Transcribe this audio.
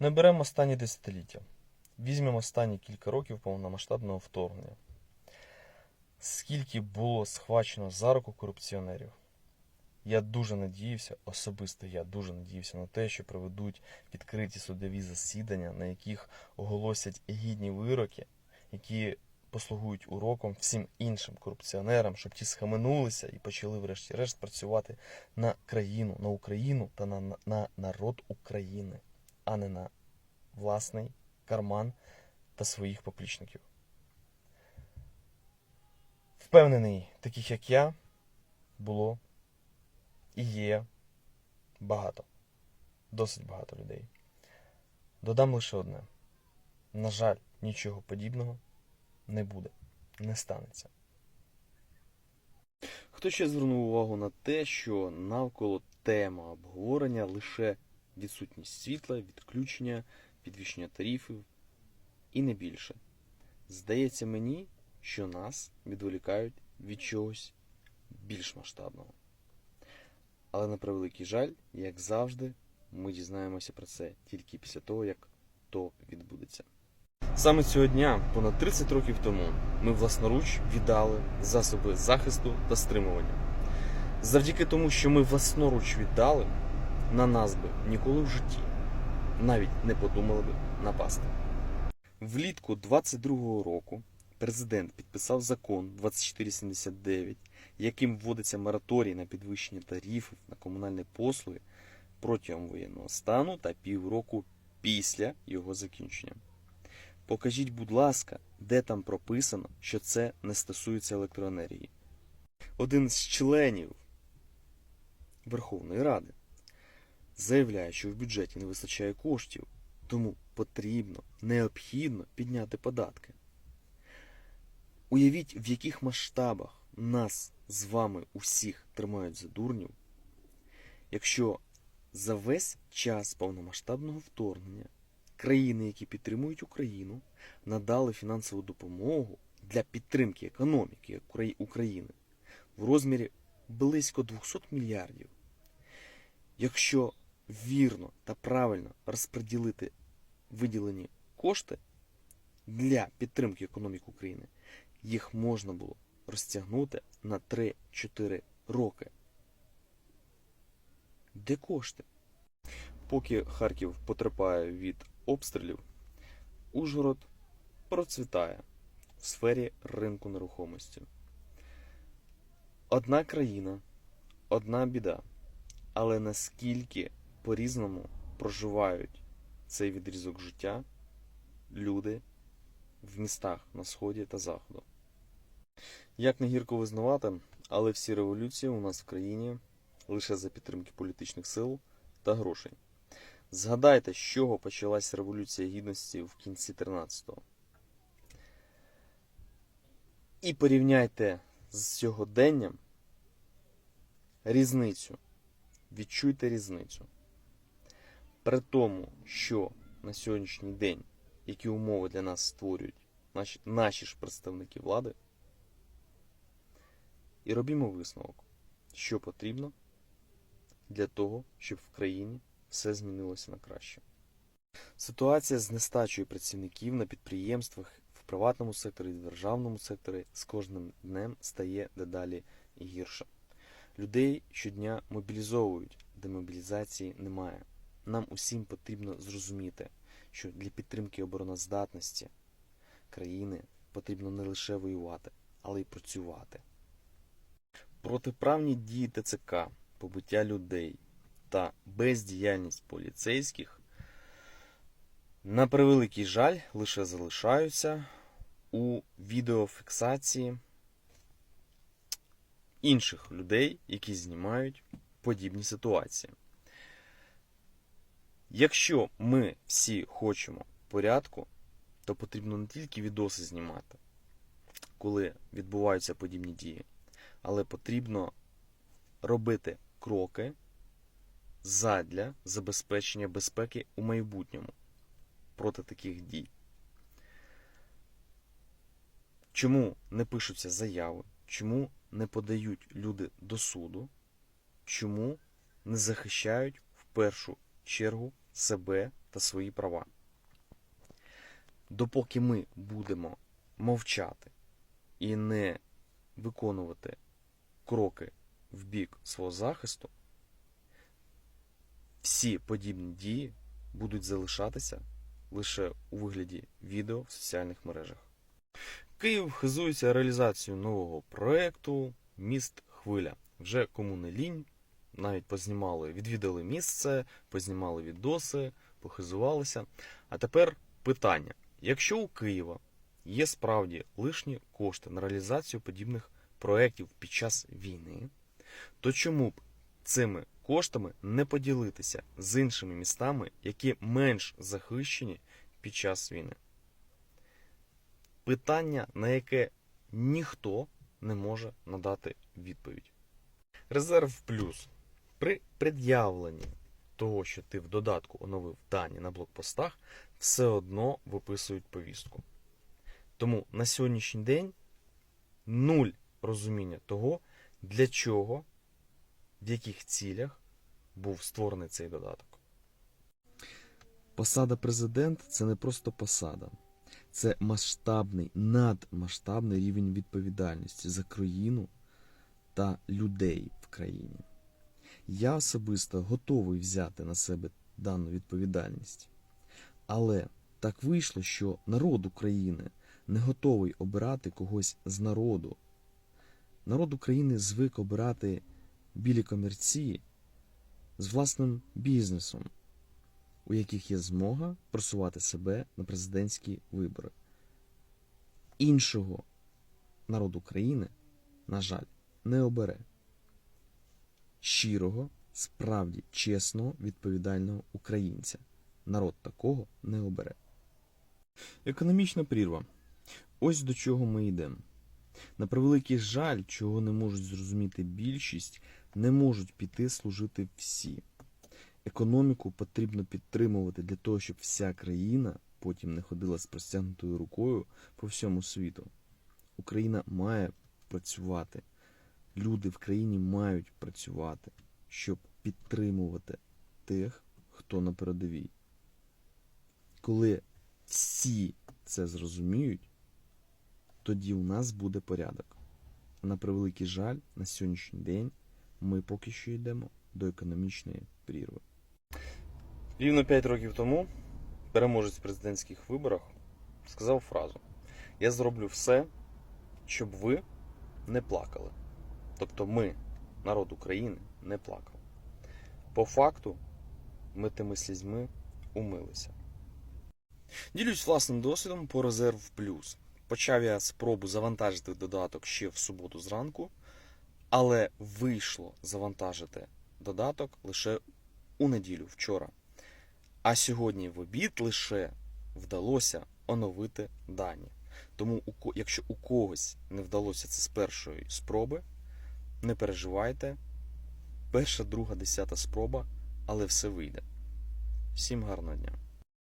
Не беремо останні десятиліття. Візьмемо останні кілька років повномасштабного вторгнення. Скільки було схвачено за руку корупціонерів? Я дуже надіявся, особисто я дуже надіявся на те, що проведуть відкриті судові засідання, на яких оголосять гідні вироки, які послугують уроком всім іншим корупціонерам, щоб ті схаменулися і почали, врешті-решт, працювати на країну, на Україну та на, на народ України, а не на власний карман та своїх поплічників. Впевнений, таких як я, було і є багато, досить багато людей. Додам лише одне: на жаль, нічого подібного не буде, не станеться. Хто ще звернув увагу на те, що навколо тема обговорення лише відсутність світла, відключення, підвищення тарифів і не більше. Здається мені, що нас відволікають від чогось більш масштабного. Але на превеликий жаль, як завжди, ми дізнаємося про це тільки після того, як то відбудеться. Саме цього дня, понад 30 років тому, ми власноруч віддали засоби захисту та стримування. Завдяки тому, що ми власноруч віддали, на нас би ніколи в житті навіть не подумали би напасти. Влітку 22-го року президент підписав закон 2479, яким вводиться мораторій на підвищення тарифів на комунальні послуги протягом воєнного стану та півроку після його закінчення. Покажіть, будь ласка, де там прописано, що це не стосується електроенергії. Один з членів Верховної Ради заявляє, що в бюджеті не вистачає коштів, тому потрібно, необхідно підняти податки. Уявіть, в яких масштабах нас з вами усіх тримають за дурнів, якщо за весь час повномасштабного вторгнення країни, які підтримують Україну, надали фінансову допомогу для підтримки економіки України в розмірі близько 200 мільярдів. Якщо вірно та правильно розподілити виділені кошти для підтримки економіки України, їх можна було розтягнути на 3-4 роки. Де кошти? Поки Харків потерпає від обстрілів, Ужгород процвітає в сфері ринку нерухомості. Одна країна, одна біда. Але наскільки по-різному проживають цей відрізок життя люди в містах на сході та заходу. Як не гірко визнавати, але всі революції у нас в країні лише за підтримки політичних сил та грошей. Згадайте, з чого почалась революція гідності в кінці 13-го. І порівняйте з сьогоденням різницю. Відчуйте різницю. При тому, що на сьогоднішній день які умови для нас створюють наші, наші ж представники влади, і робімо висновок, що потрібно для того, щоб в країні все змінилося на краще. Ситуація з нестачею працівників на підприємствах в приватному секторі і державному секторі з кожним днем стає дедалі гірше. Людей щодня мобілізовують, демобілізації немає. Нам усім потрібно зрозуміти, що для підтримки обороноздатності країни потрібно не лише воювати, але й працювати. Протиправні дії ТЦК, побиття людей та бездіяльність поліцейських, на превеликий жаль, лише залишаються у відеофіксації інших людей, які знімають подібні ситуації. Якщо ми всі хочемо порядку, то потрібно не тільки відоси знімати, коли відбуваються подібні дії, але потрібно робити кроки задля забезпечення безпеки у майбутньому проти таких дій. Чому не пишуться заяви? Чому не подають люди до суду? Чому не захищають в першу чергу себе та свої права. Допоки ми будемо мовчати і не виконувати кроки в бік свого захисту, всі подібні дії будуть залишатися лише у вигляді відео в соціальних мережах. Київ хизується реалізацією нового проекту Міст Хвиля. Вже кому не лінь, навіть познімали, відвідали місце, познімали відоси, похизувалися. А тепер питання: якщо у Києва є справді лишні кошти на реалізацію подібних проєктів під час війни, то чому б цими коштами не поділитися з іншими містами, які менш захищені під час війни? Питання, на яке ніхто не може надати відповідь. Резерв плюс. При пред'явленні того, що ти в додатку оновив дані на блокпостах, все одно виписують повістку. Тому на сьогоднішній день нуль розуміння того, для чого, в яких цілях був створений цей додаток. Посада президент це не просто посада. Це масштабний, надмасштабний рівень відповідальності за країну та людей в країні. Я особисто готовий взяти на себе дану відповідальність. Але так вийшло, що народ України не готовий обирати когось з народу. Народ України звик обирати білі комірці з власним бізнесом, у яких є змога просувати себе на президентські вибори. Іншого народ України, на жаль, не обере. Щирого, справді чесного, відповідального українця. Народ такого не обере. Економічна прірва. Ось до чого ми йдемо. На превеликий жаль, чого не можуть зрозуміти більшість, не можуть піти служити всі. Економіку потрібно підтримувати для того, щоб вся країна потім не ходила з простягнутою рукою по всьому світу. Україна має працювати. Люди в країні мають працювати, щоб підтримувати тих, хто на передовій. Коли всі це зрозуміють, тоді у нас буде порядок. На превеликий жаль, на сьогоднішній день ми поки що йдемо до економічної прірви. Рівно 5 років тому переможець в президентських виборах сказав фразу: Я зроблю все, щоб ви не плакали. Тобто ми, народ України, не плакав. По факту, ми тими слізьми умилися. Ділюсь власним досвідом по резерв плюс. Почав я спробу завантажити додаток ще в суботу зранку, але вийшло завантажити додаток лише у неділю вчора. А сьогодні в обід лише вдалося оновити дані. Тому, якщо у когось не вдалося це з першої спроби, не переживайте. Перша, друга, десята спроба, але все вийде. Всім гарного дня!